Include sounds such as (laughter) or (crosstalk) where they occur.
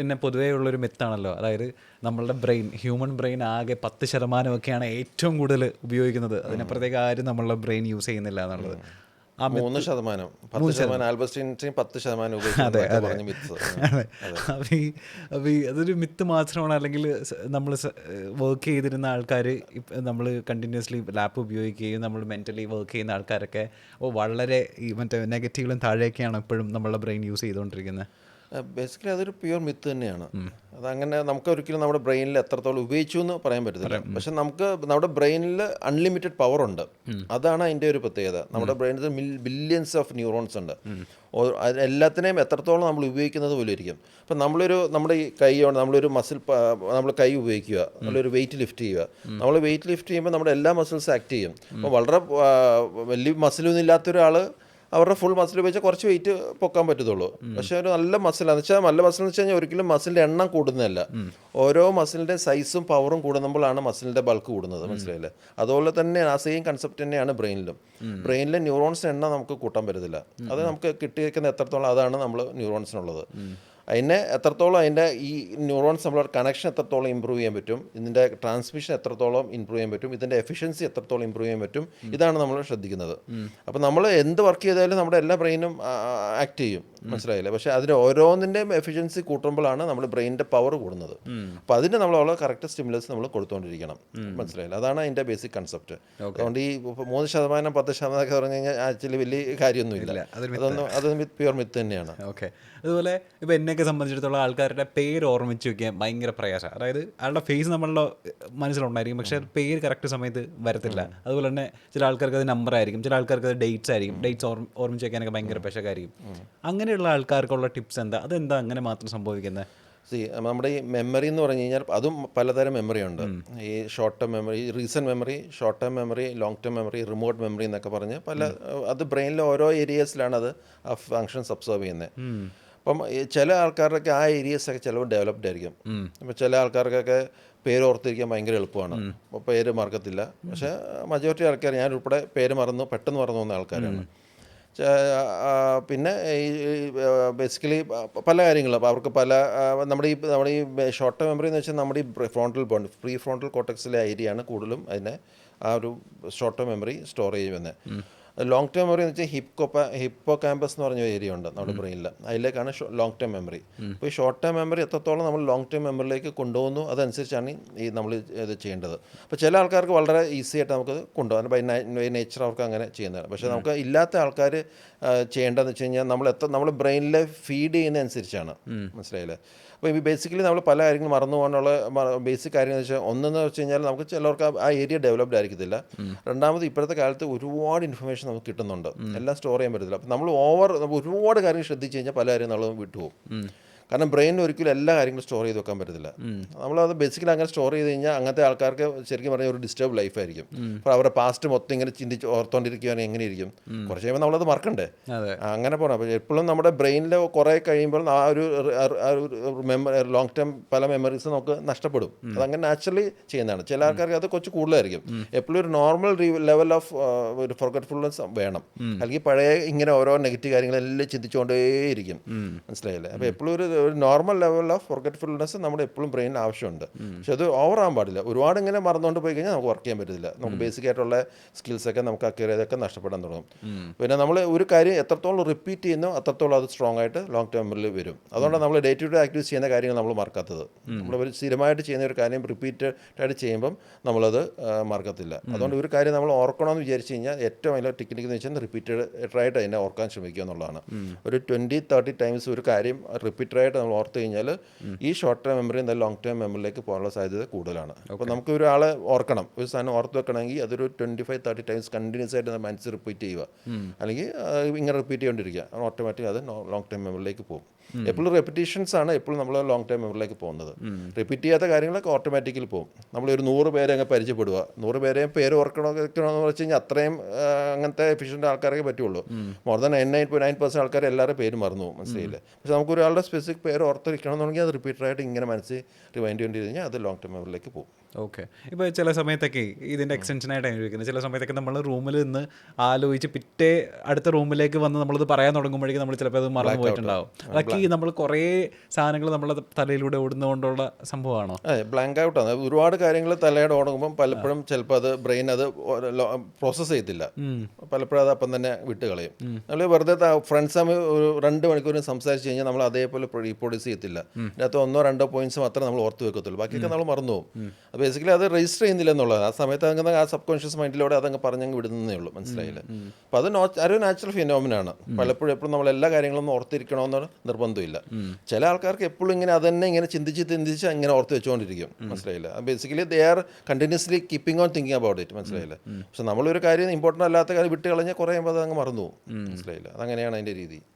പിന്നെ പൊതുവേ ഉള്ളൊരു മിത്താണല്ലോ അതായത് നമ്മളുടെ ബ്രെയിൻ ഹ്യൂമൻ ബ്രെയിൻ ആകെ പത്ത് ശതമാനമൊക്കെയാണ് ഏറ്റവും കൂടുതൽ ഉപയോഗിക്കുന്നത്. അതിനപ്പുറത്തേക്ക് ആരും നമ്മളുടെ ബ്രെയിൻ യൂസ് ചെയ്യുന്നില്ല എന്നുള്ളത്. മൂന്ന് ശതമാനം. പത്ത് ശതമാനം. ആൽബസ്റ്റീൻ പത്ത് ശതമാനം (laughs) അതെ അതെ. ഈ അതൊരു മിത്ത് മാത്രമാണ്. അല്ലെങ്കിൽ നമ്മൾ വർക്ക് ചെയ്തിരുന്ന ആൾക്കാർ നമ്മൾ കണ്ടിന്യൂസ്ലി ലാപ്പ് ഉപയോഗിക്കുകയും നമ്മൾ മെന്റലി വർക്ക് ചെയ്യുന്ന ആൾക്കാരൊക്കെ വളരെ ഈ മറ്റേ നെഗറ്റീവിലും താഴെയൊക്കെയാണ് ഇപ്പോഴും നമ്മളുടെ ബ്രെയിൻ യൂസ് ചെയ്തുകൊണ്ടിരിക്കുന്നത് ബേസിക്കലി അതൊരു പ്യുവർ മിത്ത് തന്നെയാണ്. അതങ്ങനെ നമുക്ക് ഒരിക്കലും നമ്മുടെ ബ്രെയിനിൽ എത്രത്തോളം ഉപയോഗിച്ചു എന്ന് പറയാൻ പറ്റത്തില്ല. പക്ഷെ നമുക്ക് നമ്മുടെ ബ്രെയിനിൽ അൺലിമിറ്റഡ് പവർ ഉണ്ട്. അതാണ് അതിന്റെ ഒരു പ്രത്യേകത. നമ്മുടെ ബ്രെയിനിൽ ബില്യൻസ് ഓഫ് ന്യൂറോൺസ് ഉണ്ട്. എല്ലാത്തിനെയും എത്രത്തോളം നമ്മൾ ഉപയോഗിക്കുന്നത് പോലെ ഇരിക്കും അപ്പം നമ്മളൊരു നമ്മുടെ ഈ കൈ കൊണ്ട് നമ്മളൊരു മസിൽ നമ്മൾ കൈ ഉപയോഗിക്കുക നമ്മളൊരു വെയിറ്റ് ലിഫ്റ്റ് ചെയ്യുക. നമ്മൾ വെയിറ്റ് ലിഫ്റ്റ് ചെയ്യുമ്പോൾ നമ്മുടെ എല്ലാ മസിൽസ് ആക്ട് ചെയ്യും. അപ്പോൾ വളരെ വലിയ മസിലൊന്നും ഇല്ലാത്ത ഒരാൾ അവരുടെ ഫുൾ മസിൽ ഉപയോഗിച്ചാൽ കുറച്ച് വെയിറ്റ് പൊക്കാൻ പറ്റത്തുള്ളൂ. പക്ഷെ ഒരു നല്ല മസിലാന്ന് വെച്ചാൽ നല്ല മസിൽ എന്ന് വെച്ച് കഴിഞ്ഞാൽ ഒരിക്കലും മസിലിന്റെ എണ്ണം കൂടുന്നതല്ല. ഓരോ മസിലിന്റെ സൈസും പവറും കൂടുന്നപ്പോഴാണ് മസിലിന്റെ ബൾക്ക് കൂടുന്നത്. മനസ്സിലായില്ലേ? അതുപോലെ തന്നെ ആ സെയിം കൺസെപ്റ്റ് തന്നെയാണ് ബ്രെയിനിലും ബ്രെയിനിലെ ന്യൂറോൺസിന്റെ എണ്ണം നമുക്ക് കൂട്ടാൻ പറ്റത്തില്ല. അത് നമുക്ക് കിട്ടിയിരിക്കുന്ന എത്രത്തോളം അതാണ് നമ്മൾ ന്യൂറോൺസിനുള്ളത് അതിനെ എത്രത്തോളം അതിന്റെ ഈ ന്യൂറോൺസ് തമ്മിലുള്ള കണക്ഷൻ എത്രത്തോളം ഇമ്പ്രൂവ് ചെയ്യാൻ പറ്റും ഇതിന്റെ ട്രാൻസ്മിഷൻ എത്രത്തോളം ഇമ്പ്രൂവ് ചെയ്യാൻ പറ്റും ഇതിന്റെ എഫിഷ്യൻസി എത്രത്തോളം ഇമ്പ്രൂവ് ചെയ്യാൻ പറ്റും ഇതാണ് നമ്മൾ ശ്രദ്ധിക്കുന്നത്. അപ്പോൾ നമ്മൾ എന്ത് വർക്ക് ചെയ്താലും നമ്മുടെ എല്ലാ ബ്രെയിനും ആക്ട് ചെയ്യും. മനസ്സിലായില്ലേ? പക്ഷേ അതിന്റെ ഓരോന്നിന്റെയും എഫിഷ്യൻസി കൂട്ടുമ്പോഴാണ് നമ്മൾ ബ്രെയിനിന്റെ പവർ കൂടുന്നത്. അപ്പോൾ അതിന് നമ്മൾ വളരെ കറക്റ്റ് സ്റ്റിമുലസ് നമ്മൾ കൊടുത്തുകൊണ്ടിരിക്കണം മനസ്സിലായില്ല? അതാണ് അതിന്റെ ബേസിക് കൺസെപ്റ്റ് അതുകൊണ്ട് ഈ മൂന്ന് ശതമാനം പത്ത് ശതമാനം ഒക്കെ പറഞ്ഞു കഴിഞ്ഞാൽ ആക്ച്വലി വലിയ കാര്യമൊന്നുമില്ല. അതൊന്നും അത് പ്യുവർ മിത്ത് തന്നെയാണ്. ഓക്കെ അതുപോലെ ഇപ്പോൾ എന്നെയൊക്കെ സംബന്ധിച്ചിടത്തോളം ആൾക്കാരുടെ പേര് ഓർമ്മിച്ച് വെക്കാൻ ഭയങ്കര പ്രയാസമാണ്. അതായത് ആളുടെ ഫേസ് നമ്മളുടെ മനസ്സിലുണ്ടായിരിക്കും. പക്ഷേ പേര് കറക്റ്റ് സമയത്ത് വരത്തില്ല. അതുപോലെ തന്നെ ചില ആൾക്കാർക്ക് അത് നമ്പർ ആയിരിക്കും. ചില ആൾക്കാർക്ക് അത് ഡേറ്റ്സ് ആയിരിക്കും. ഡേറ്റ്സ് ഓർമ്മിച്ച് വെക്കാനൊക്കെ ഭയങ്കര പെശകായിരിക്കും അങ്ങനെയുള്ള ആൾക്കാർക്കുള്ള ടിപ്സ് എന്താ? അതെന്താ അങ്ങനെ മാത്രം സംഭവിക്കുന്നത് സി നമ്മുടെ ഈ മെമ്മറി എന്ന് പറഞ്ഞു കഴിഞ്ഞാൽ അതും പലതരം മെമ്മറി ഉണ്ട്. ഈ short term memory recent memory short term memory long term memory remote memory എന്നൊക്കെ പറഞ്ഞ് പല അത് ബ്രെയിനിലെ ഓരോ ഏരിയസിലാണ് അത് ആ ഫങ്ഷൻസ് അബ്സോർവ് ചെയ്യുന്നത് അപ്പം ചില ആൾക്കാരുടെയൊക്കെ ആ ഏരിയസ് ഒക്കെ ചിലവ് ഡെവലപ്ഡ് ആയിരിക്കും. അപ്പം ചില ആൾക്കാർക്കൊക്കെ പേര് ഓർത്തിരിക്കാൻ ഭയങ്കര എളുപ്പമാണ്. അപ്പോൾ പേര് മറക്കത്തില്ല. പക്ഷേ മജോറിറ്റി ആൾക്കാർ ഞാൻ ഉൾപ്പെടെ പേര് മറന്നു പെട്ടെന്ന് മറന്നു പോകുന്ന ആൾക്കാരാണ്. പിന്നെ ഈ ബേസിക്കലി പല കാര്യങ്ങളും. അപ്പോൾ അവർക്ക് പല നമ്മുടെ ഈ നമ്മുടെ ഈ ഷോർട്ട് ടേം മെമ്മറി എന്ന് വെച്ചാൽ നമ്മുടെ ഈ ഫ്രോണ്ടൽ ബോണ്ട് പ്രീ ഫ്രോണ്ടൽ കോട്ടക്സിലെ ഏരിയയാണ് കൂടുതലും അതിനെ ആ ഒരു ഷോർട്ട് ടേം മെമ്മറി സ്റ്റോർ ചെയ്യുന്നത്. ലോങ് ടേം മെമ്മറി എന്ന് വെച്ചാൽ ഹിപ്കോപ്പ ഹിപ്പോ ക്യാമ്പസ് എന്ന് പറഞ്ഞ ഏരിയ ഉണ്ട് നമ്മുടെ ബ്രെയിനിൽ അതിലേക്കാണ് ലോങ് ടേം മെമ്മറി അപ്പോൾ ഈ ഷോർട്ട് ടേം മെമ്മറി എത്രത്തോളം നമ്മൾ ലോങ് ടേം മെമ്മറിയിലേക്ക് കൊണ്ടുപോകുന്നു അതനുസരിച്ചാണ് ഈ നമ്മൾ ഇത് ചെയ്യേണ്ടത്. അപ്പോൾ ചില ആൾക്കാർക്ക് വളരെ ഈസി ആയിട്ട് നമുക്ക് കൊണ്ടുപോകാൻ ബൈ ബൈ നേച്ചർ അവർക്ക് അങ്ങനെ ചെയ്യുന്നതാണ്. പക്ഷേ നമുക്ക് ഇല്ലാത്ത ആൾക്കാർ ചെയ്യേണ്ടതെന്ന് വെച്ച് കഴിഞ്ഞാൽ നമ്മൾ എത്ര നമ്മൾ ബ്രെയിനിലെ ഫീഡ് ചെയ്യുന്ന അനുസരിച്ചാണ്. മനസ്സിലായില്ലേ? അപ്പോൾ ഈ ബേസിക്കലി നമ്മൾ പല കാര്യങ്ങളും മറന്നു പോകാനുള്ള ബേസിക് കാര്യം എന്ന് വെച്ചാൽ ഒന്നെന്ന് വെച്ച് കഴിഞ്ഞാൽ നമുക്ക് ചിലർക്ക് ആ- ആ ഏരിയ ഡെവലപ്ഡ് ആയിരിക്കത്തില്ല. രണ്ടാമത് ഇപ്പോഴത്തെ കാലത്ത് ഒരുപാട് ഇൻഫർമേഷൻ നമുക്ക് കിട്ടുന്നുണ്ട്. എല്ലാം സ്റ്റോർ ചെയ്യാൻ പറ്റത്തില്ല. അപ്പം നമ്മൾ ഓവർ ഒരുപാട് കാര്യങ്ങൾ ശ്രദ്ധിച്ചു കഴിഞ്ഞാൽ പല കാര്യങ്ങളും നമ്മൾ വിട്ടുപോകും. കാരണം ബ്രെയിനിൽ ഒരിക്കലും എല്ലാ കാര്യങ്ങളും സ്റ്റോർ ചെയ്ത് വെക്കാൻ പറ്റത്തില്ല. നമ്മളത് ബേസിക്കലി അങ്ങനെ സ്റ്റോർ ചെയ്ത് കഴിഞ്ഞാൽ അങ്ങനത്തെ ആൾക്കാർക്ക് ശരിക്കും പറഞ്ഞാൽ ഒരു ഡിസ്റ്റർബ് ലൈഫായിരിക്കും അപ്പോൾ അവരുടെ പാസ്റ്റ് മൊത്തം ഇങ്ങനെ ചിന്തിച്ച് ഓർത്തോണ്ടിരിക്കുകയാണെങ്കിൽ എങ്ങനെ ഇരിക്കും കുറച്ച് കഴിയുമ്പോൾ നമ്മളത് മറക്കണ്ടേ? അങ്ങനെ പോകണം അപ്പോൾ എപ്പോഴും നമ്മുടെ ബ്രെയിനിൽ കുറേ കഴിയുമ്പോൾ ആ ഒരു മെമ്മറി ലോങ് ടേം പല മെമ്മറീസ് നമുക്ക് നഷ്ടപ്പെടും. അതങ്ങനെ നാച്ചുറലി ചെയ്യുന്നതാണ്. ചില ആൾക്കാർക്ക് അത് കുറച്ച് കൂടുതലായിരിക്കും. എപ്പോഴും ഒരു നോർമൽ ലെവൽ ഓഫ് ഒരു ഫൊർഗറ്റ്ഫുൾനെസ് വേണം. അല്ലെങ്കിൽ പഴയ ഇങ്ങനെ ഓരോ നെഗറ്റീവ് കാര്യങ്ങളെല്ലാം ചിന്തിച്ചുകൊണ്ടേയിരിക്കും. മനസ്സിലായില്ലേ? അപ്പോൾ എപ്പോഴും ഒരു ഒരു നോർമൽ ലെവൽ ഓഫ് ഫോർഗറ്റ്ഫുൾനെസ് നമ്മുടെ എപ്പോഴും ബ്രെയിനിന് ആവശ്യമുണ്ട്. പക്ഷെ അത് ഓവർ ഓവറാകാൻ പാടില്ല. ഒരുപാട് ഇങ്ങനെ മറന്നുകൊണ്ട് പോയി കഴിഞ്ഞാൽ നമുക്ക് വർക്ക് ചെയ്യാൻ പറ്റില്ല നമുക്ക് ബേസിക് ആയിട്ടുള്ള സ്കിൽസ് ഒക്കെ നമുക്ക് അക്വയർ ചെയ്തൊക്കെ നഷ്ടപ്പെടാൻ തുടങ്ങും. പിന്നെ നമ്മൾ ഒരു കാര്യം എത്രത്തോളം റിപ്പീറ്റ് ചെയ്യുന്നു അത്രത്തോളം അത് സ്ട്രോങ് ആയിട്ട് ലോങ് ടേമിൽ വരും. അതുകൊണ്ടാണ് നമ്മൾ ഡേ ടു ഡേ ആക്ടിവിറ്റി ചെയ്യുന്ന കാര്യങ്ങൾ നമ്മൾ മറക്കാത്തത്. നമ്മൾ ഒരു സ്ഥിരമായിട്ട് ചെയ്യുന്ന ഒരു കാര്യം റിപ്പീറ്റഡ് ആയിട്ട് ചെയ്യുമ്പം നമ്മളത് മറക്കത്തില്ല. അതുകൊണ്ട് ഒരു കാര്യം നമ്മൾ ഓർക്കണമെന്ന് വിചാരിച്ചു കഴിഞ്ഞാൽ ഏറ്റവും വലിയ ടെക്നിക്ക് എന്ന് വെച്ചാൽ റിപ്പീറ്റഡ് ആയിട്ട് അതിനെ ഓർക്കാൻ ശ്രമിക്കുക എന്നുള്ളതാണ്. ഒരു ട്വന്റി തേർട്ടി ടൈംസ് ഒരു കാര്യം റിപ്പീറ്റഡ് ആയിട്ട് നമ്മൾ ഓർത്ത് കഴിഞ്ഞാൽ ഈ ഷോർട്ട് ടേം മെമ്മറി എന്നാൽ ലോങ് ടേം മെമ്മറിയിലേക്ക് പോകാനുള്ള സാധ്യത കൂടുതലാണ്. അപ്പോൾ നമുക്ക് ഒരാളെ ഓർക്കണം. ഒരു സാധനം ഓർത്ത് വെക്കണമെങ്കിൽ അതൊരു twenty five thirty times continuous ആയിട്ട് നമ്മൾ മനസ്സിൽ റിപ്പീറ്റ് ചെയ്യുക. അല്ലെങ്കിൽ ഇങ്ങനെ റിപ്പീറ്റ് ചെയ്തുകൊണ്ടിരിക്കുക ഓട്ടോമാറ്റിക് അത് ലോങ് ടേം മെമ്മറിയിലേക്ക് പോകും. എപ്പോഴും റെപ്പിറ്റേഷൻസ് ആണ് എപ്പോഴും നമ്മൾ ലോങ് ടേം മെമ്മറിയിലേക്ക് പോകുന്നത്. റിപ്പീറ്റ് ചെയ്യാത്ത കാര്യങ്ങളൊക്കെ ഓട്ടോമാറ്റിക്കലി പോകും. നമ്മൾ ഒരു നൂറ് പേരെ അങ്ങ് പരിചയപ്പെടുക. നൂറ് പേരെയും പേര് ഓർക്കണോ എന്ന് വെച്ച് കഴിഞ്ഞാൽ അത്രയും അങ്ങനത്തെ എഫിഷ്യന്റ് ആൾക്കാരൊക്കെ പറ്റുള്ളൂ. More than nine nine nine percent ആൾക്കാർ എല്ലാവരുടെ പേര് മറന്നു പോകും. മനസ്സിലായില്ലേ? പക്ഷെ നമുക്ക് ഒരാളുടെ സ്പെസിഫിക് പേര് ഓർത്തിരിക്കണമെന്നുണ്ടെങ്കിൽ അത് റിപ്പീറ്റഡായിട്ട് ഇങ്ങനെ മനസ്സിൽ റിമൈൻഡ് ചെയ്യേണ്ടി കഴിഞ്ഞാൽ അത് ലോങ് ടേം മെമ്മറിയിലേക്ക് പോകും. ഓക്കെ ഇപ്പോൾ ചില സമയത്തൊക്കെ ഇതിന്റെ എക്സ്റ്റൻഷനായിട്ടാണ് ചോദിക്കുന്നത്. ചില സമയത്തൊക്കെ നമ്മൾ റൂമിൽ നിന്ന് ആലോചിച്ച് പിറ്റേ അടുത്ത റൂമിലേക്ക് വന്ന് നമ്മളത് പറയാൻ തുടങ്ങുമ്പോഴേക്കും നമ്മൾ ചിലപ്പോൾ അത് മറന്നു പോയിട്ടുണ്ടാവും. അതൊക്കെ നമ്മൾ കുറേ സാധനങ്ങൾ നമ്മളെ തലയിലൂടെ ഓടുന്നതുകൊണ്ടുള്ള സംഭവമാണോ? അതെ ബ്ലാങ്ക് ഔട്ടാണ് ഒരുപാട് കാര്യങ്ങൾ തലയുടെ ഓടുമ്പം പലപ്പോഴും ചിലപ്പോൾ അത് ബ്രെയിൻ അത് പ്രോസസ്സ് ചെയ്യത്തില്ല. പലപ്പോഴും അത് അപ്പം തന്നെ വിട്ട് കളയും നമ്മൾ വെറുതെ ഫ്രണ്ട്സ് തമ്മിൽ ഒരു രണ്ട് മണിക്കൂർ സംസാരിച്ച് കഴിഞ്ഞാൽ നമ്മൾ അതേപോലെ റീപ്രൊഡ്യൂസ് ചെയ്യത്തില്ല. അതിനകത്ത് ഒന്നോ രണ്ടോ പോയിന്റ്സ് മാത്രമേ നമ്മൾ ഓർത്ത് വെക്കത്തുള്ളൂ. ബാക്കിയൊക്കെ നമ്മൾ മറന്നു പോകും ബേസിക്കലി അത് രജിസ്റ്റർ ചെയ്യുന്നില്ല എന്നുള്ളത് ആ സമയത്ത് അങ്ങനെ ആ സബ് കോൺഷ്യസ് മൈൻഡിലൂടെ അതങ്ങ് പറഞ്ഞങ്ങ് വിടുന്നേ ഉള്ളൂ. മനസ്സിലായില്ല? അപ്പോൾ അത് നോ ഒരു നാച്ചുറൽ ഫിനോമിനാണ് പലപ്പോഴും എപ്പോഴും നമ്മൾ എല്ലാ കാര്യങ്ങളും ഓർത്തിരിക്കണമെന്ന് നിർബന്ധമില്ല. ചില ആൾക്കാർക്ക് എപ്പോഴും ഇങ്ങനെ അത് തന്നെ ഇങ്ങനെ ചിന്തിച്ച് ചിന്തിച്ച് ഇങ്ങനെ ഓർത്ത് വെച്ചുകൊണ്ടിരിക്കും മനസ്സിലായില്ല? Basically they are continuously keeping on thinking about it മനസ്സിലായില്ല? പക്ഷെ നമ്മളൊരു കാര്യം ഇമ്പോർട്ടന്റ് അല്ലാത്ത കാര്യം വിട്ട് കളഞ്ഞാൽ കുറേ കഴിയുമ്പോൾ അത് അങ്ങ് മറന്നു പോകും. മനസ്സിലായില്ല? അതങ്ങനെയാണ് അതിന്റെ രീതി.